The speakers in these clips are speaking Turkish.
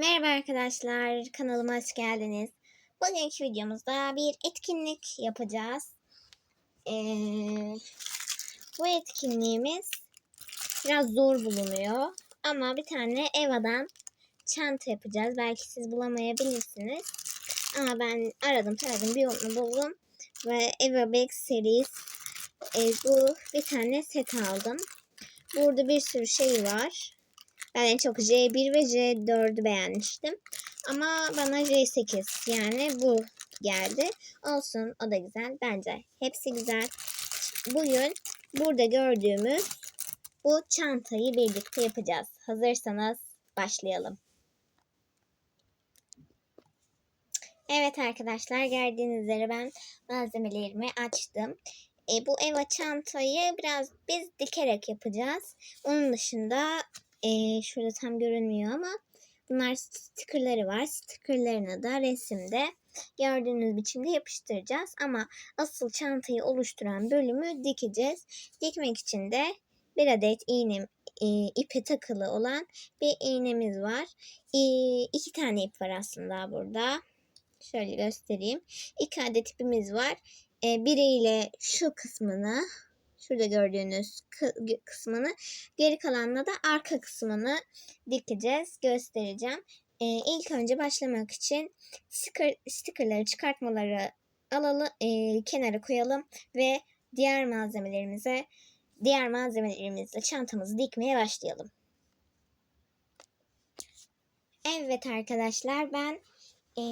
Merhaba arkadaşlar, kanalıma hoş geldiniz. Bugünkü videomuzda bir etkinlik yapacağız. Ee, bu etkinliğimiz biraz zor bulunuyor. Ama bir tane Eva'dan çanta yapacağız. Belki siz bulamayabilirsiniz. Ama ben aradım taradım bir yolunu buldum. Ve Eva Bag Series e, bu bir tane set aldım. Burada bir sürü şey var. Ben en çok J1 ve J4'ü beğenmiştim. Ama bana J8 yani bu geldi. Olsun o da güzel bence. Hepsi güzel. Bugün burada gördüğümüz bu çantayı birlikte yapacağız. Hazırsanız başlayalım. Evet arkadaşlar gördüğünüz üzere ben malzemelerimi açtım. E, bu Eva çantayı biraz biz dikerek yapacağız. Onun dışında e, şurada tam görünmüyor ama bunlar stickerları var. Stickerlarını da resimde gördüğünüz biçimde yapıştıracağız. Ama asıl çantayı oluşturan bölümü dikeceğiz. Dikmek için de bir adet iğne e, ipe takılı olan bir iğnemiz var. E, iki tane ip var aslında burada. Şöyle göstereyim. İki adet ipimiz var. E, biriyle şu kısmını şurada gördüğünüz kısmını geri kalanla da arka kısmını dikeceğiz. Göstereceğim. Ee, ilk önce başlamak için sticker, stickerları çıkartmaları alalım, e, kenara koyalım ve diğer malzemelerimize diğer malzemelerimizle çantamızı dikmeye başlayalım. Evet arkadaşlar ben e,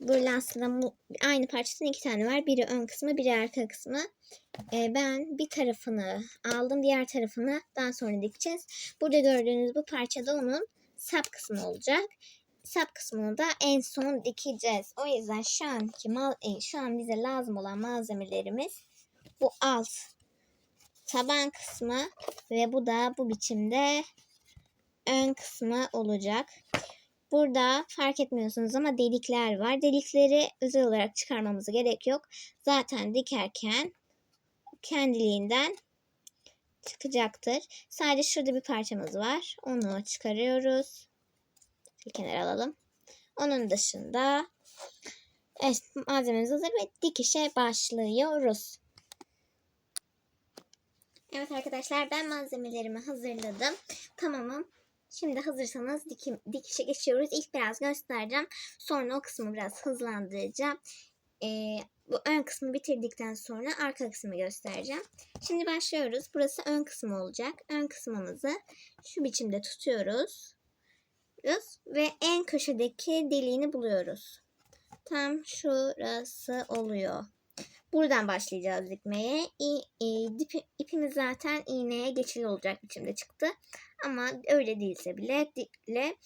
Böyle aslında aynı parçadan iki tane var. Biri ön kısmı, biri arka kısmı. Ee, ben bir tarafını aldım, diğer tarafını daha sonra dikeceğiz. Burada gördüğünüz bu parçada onun sap kısmı olacak. Sap kısmını da en son dikeceğiz. O yüzden şu anki mal, e, şu an bize lazım olan malzemelerimiz bu alt taban kısmı ve bu da bu biçimde ön kısmı olacak. Burada fark etmiyorsunuz ama delikler var. Delikleri özel olarak çıkarmamıza gerek yok. Zaten dikerken kendiliğinden çıkacaktır. Sadece şurada bir parçamız var. Onu çıkarıyoruz. Bir kenara alalım. Onun dışında evet, malzememiz hazır ve dikişe başlıyoruz. Evet arkadaşlar ben malzemelerimi hazırladım. Tamamım. Şimdi hazırsanız dikim, dikişe geçiyoruz. İlk biraz göstereceğim. Sonra o kısmı biraz hızlandıracağım. Ee, bu ön kısmı bitirdikten sonra arka kısmı göstereceğim. Şimdi başlıyoruz. Burası ön kısmı olacak. Ön kısmımızı şu biçimde tutuyoruz. Ve en köşedeki deliğini buluyoruz. Tam şurası oluyor. Buradan başlayacağız dikmeye. İ, e, dip, ipimiz zaten iğneye geçili olacak biçimde çıktı. Ama öyle değilse bile dikle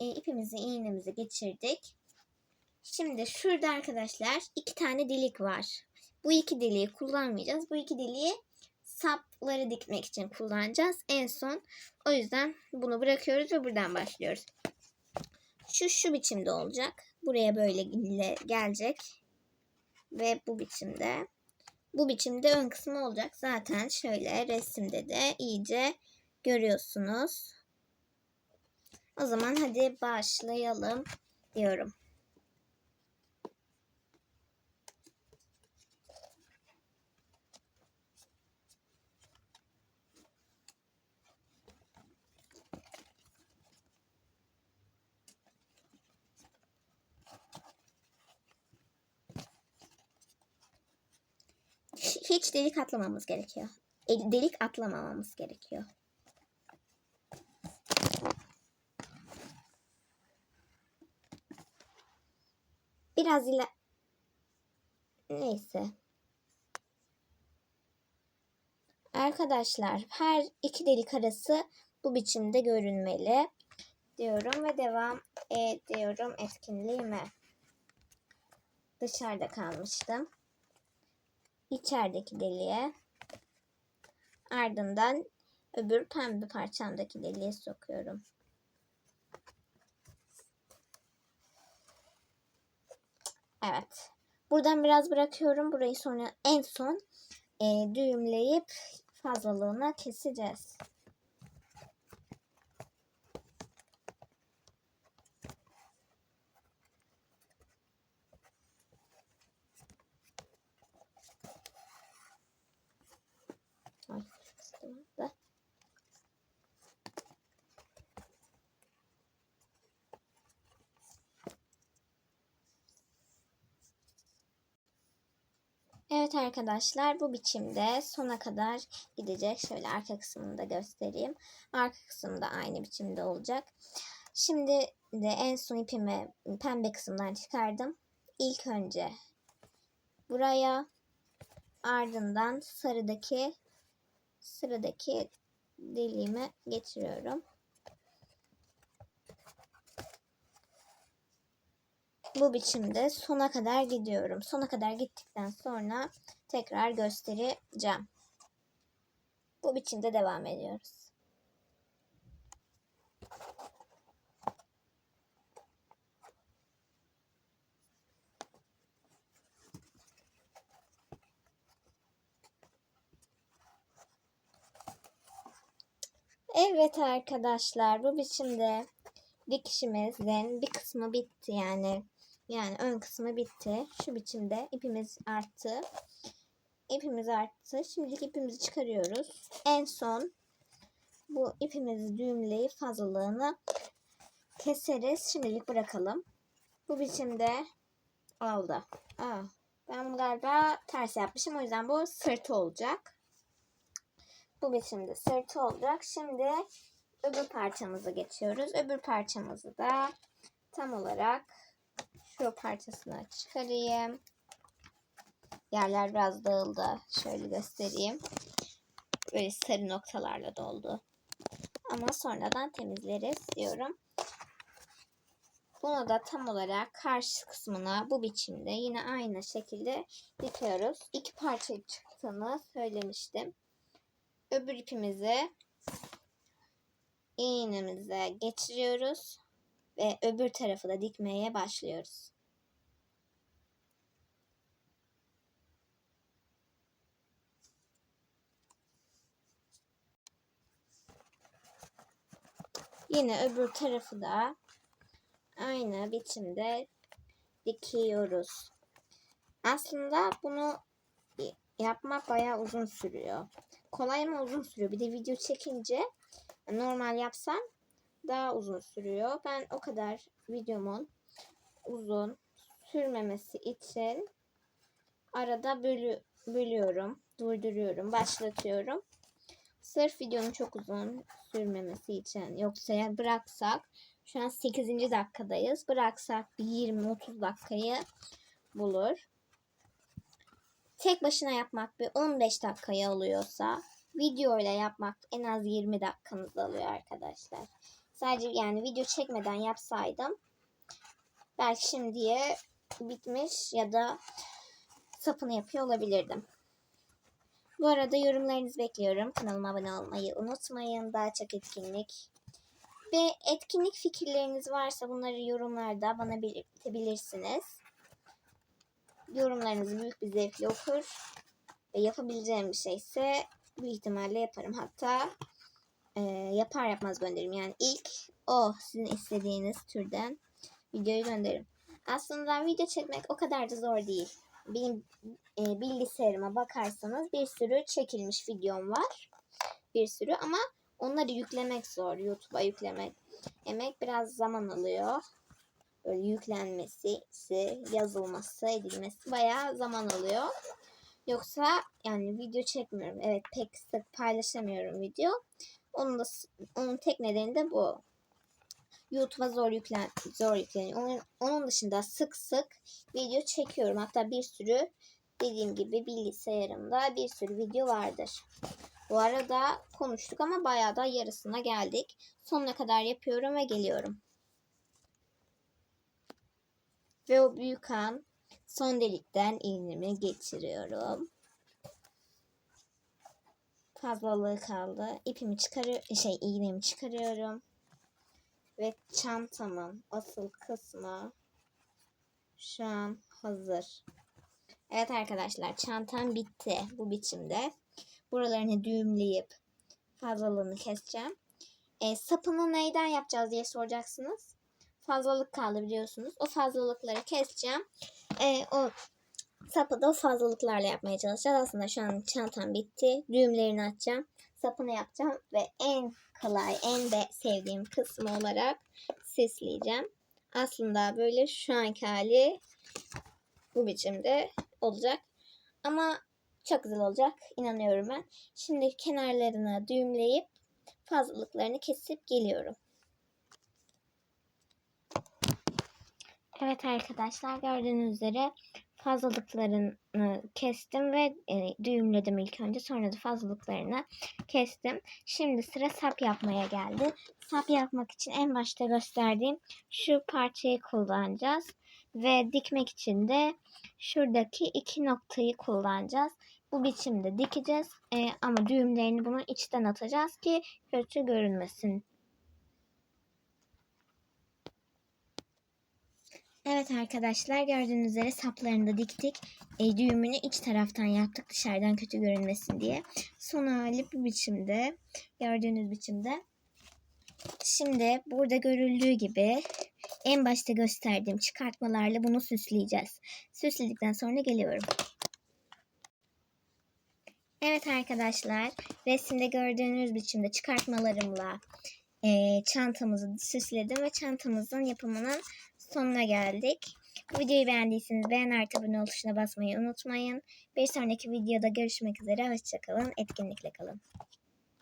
e, ipimizi iğnemizi geçirdik. Şimdi şurada arkadaşlar iki tane delik var. Bu iki deliği kullanmayacağız. Bu iki deliği sapları dikmek için kullanacağız. En son o yüzden bunu bırakıyoruz ve buradan başlıyoruz. Şu şu biçimde olacak. Buraya böyle gelecek ve bu biçimde. Bu biçimde ön kısmı olacak. Zaten şöyle resimde de iyice görüyorsunuz. O zaman hadi başlayalım diyorum. Hiç delik atlamamız gerekiyor. Delik atlamamamız gerekiyor. Biraz ile neyse. Arkadaşlar her iki delik arası bu biçimde görünmeli diyorum ve devam ediyorum etkinliğime. Dışarıda kalmıştım içerideki deliğe ardından öbür pembe parçamdaki deliğe sokuyorum. Evet. Buradan biraz bırakıyorum. Burayı sonra en son e, düğümleyip fazlalığına keseceğiz. Tamam da. Evet arkadaşlar bu biçimde sona kadar gidecek. Şöyle arka kısmını da göstereyim. Arka kısmı da aynı biçimde olacak. Şimdi de en son ipimi pembe kısımdan çıkardım. İlk önce buraya ardından sarıdaki sıradaki deliğime geçiriyorum. Bu biçimde sona kadar gidiyorum. Sona kadar gittikten sonra tekrar göstereceğim. Bu biçimde devam ediyoruz. Evet arkadaşlar bu biçimde dikişimizin bir kısmı bitti yani yani ön kısmı bitti. Şu biçimde ipimiz arttı. İpimiz arttı. Şimdilik ipimizi çıkarıyoruz. En son bu ipimizi düğümleyip fazlalığını keseriz. Şimdilik bırakalım. Bu biçimde oldu. Aa, ben bunu galiba ters yapmışım. O yüzden bu sırtı olacak. Bu biçimde sırtı olacak. Şimdi öbür parçamıza geçiyoruz. Öbür parçamızı da tam olarak şu parçasını çıkarayım. Yerler biraz dağıldı. Şöyle göstereyim. Böyle sarı noktalarla doldu. Ama sonradan temizleriz diyorum. Bunu da tam olarak karşı kısmına bu biçimde yine aynı şekilde dikiyoruz. İki parça çıktığını söylemiştim. Öbür ipimizi iğnemize geçiriyoruz ve öbür tarafı da dikmeye başlıyoruz. Yine öbür tarafı da aynı biçimde dikiyoruz. Aslında bunu yapmak bayağı uzun sürüyor. Kolay ama uzun sürüyor. Bir de video çekince normal yapsam daha uzun sürüyor. Ben o kadar videomun uzun sürmemesi için arada bölü, bölüyorum, durduruyorum, başlatıyorum. Sırf videonun çok uzun sürmemesi için. Yoksa ya bıraksak şu an 8. dakikadayız. Bıraksak bir 20-30 dakikayı bulur. Tek başına yapmak bir 15 dakikayı alıyorsa video ile yapmak en az 20 dakikanızı alıyor arkadaşlar. Sadece yani video çekmeden yapsaydım belki şimdiye bitmiş ya da sapını yapıyor olabilirdim. Bu arada yorumlarınızı bekliyorum. Kanalıma abone olmayı unutmayın. Daha çok etkinlik ve etkinlik fikirleriniz varsa bunları yorumlarda bana belirtebilirsiniz. Yorumlarınızı büyük bir zevkle okur ve yapabileceğim bir şeyse büyük ihtimalle yaparım. Hatta e, yapar yapmaz gönderirim. Yani ilk o sizin istediğiniz türden videoyu gönderirim. Aslında video çekmek o kadar da zor değil. Benim e, bilgisayarıma bakarsanız bir sürü çekilmiş videom var. Bir sürü ama onları yüklemek zor. YouTube'a yüklemek. Emek biraz zaman alıyor. Böyle yüklenmesi, yazılması, edilmesi bayağı zaman alıyor. Yoksa yani video çekmiyorum. Evet pek sık paylaşamıyorum video. Onun da onun tek nedeni de bu. YouTube'a zor yüklen zor yükleniyor. Onun, onun dışında sık sık video çekiyorum. Hatta bir sürü dediğim gibi bilgisayarımda bir sürü video vardır. Bu arada konuştuk ama bayağı da yarısına geldik. Sonuna kadar yapıyorum ve geliyorum. Ve o büyük an son delikten iğnemi geçiriyorum fazlalığı kaldı. İpimi çıkarıyor, şey iğnemi çıkarıyorum. Ve çantamın asıl kısmı şu an hazır. Evet arkadaşlar çantam bitti bu biçimde. Buralarını düğümleyip fazlalığını keseceğim. E, sapını neyden yapacağız diye soracaksınız. Fazlalık kaldı biliyorsunuz. O fazlalıkları keseceğim. E, o sapı da fazlalıklarla yapmaya çalışacağız. Aslında şu an çantam bitti. Düğümlerini açacağım. sapını yapacağım ve en kolay, en de sevdiğim kısmı olarak süsleyeceğim. Aslında böyle şu anki hali bu biçimde olacak. Ama çok güzel olacak. inanıyorum ben. Şimdi kenarlarını düğümleyip fazlalıklarını kesip geliyorum. Evet arkadaşlar gördüğünüz üzere fazlalıklarını kestim ve e, düğümledim ilk önce. Sonra da fazlalıklarını kestim. Şimdi sıra sap yapmaya geldi. Sap yapmak için en başta gösterdiğim şu parçayı kullanacağız. Ve dikmek için de şuradaki iki noktayı kullanacağız. Bu biçimde dikeceğiz E, ama düğümlerini bunun içten atacağız ki kötü görünmesin. Evet arkadaşlar gördüğünüz üzere saplarını da diktik. E, düğümünü iç taraftan yaptık dışarıdan kötü görünmesin diye. Son hali bu biçimde. Gördüğünüz biçimde. Şimdi burada görüldüğü gibi en başta gösterdiğim çıkartmalarla bunu süsleyeceğiz. Süsledikten sonra geliyorum. Evet arkadaşlar resimde gördüğünüz biçimde çıkartmalarımla e, çantamızı süsledim ve çantamızın yapımının sonuna geldik. Videoyu beğendiyseniz beğen artı abone ol tuşuna basmayı unutmayın. Bir sonraki videoda görüşmek üzere. Hoşçakalın. Etkinlikle kalın.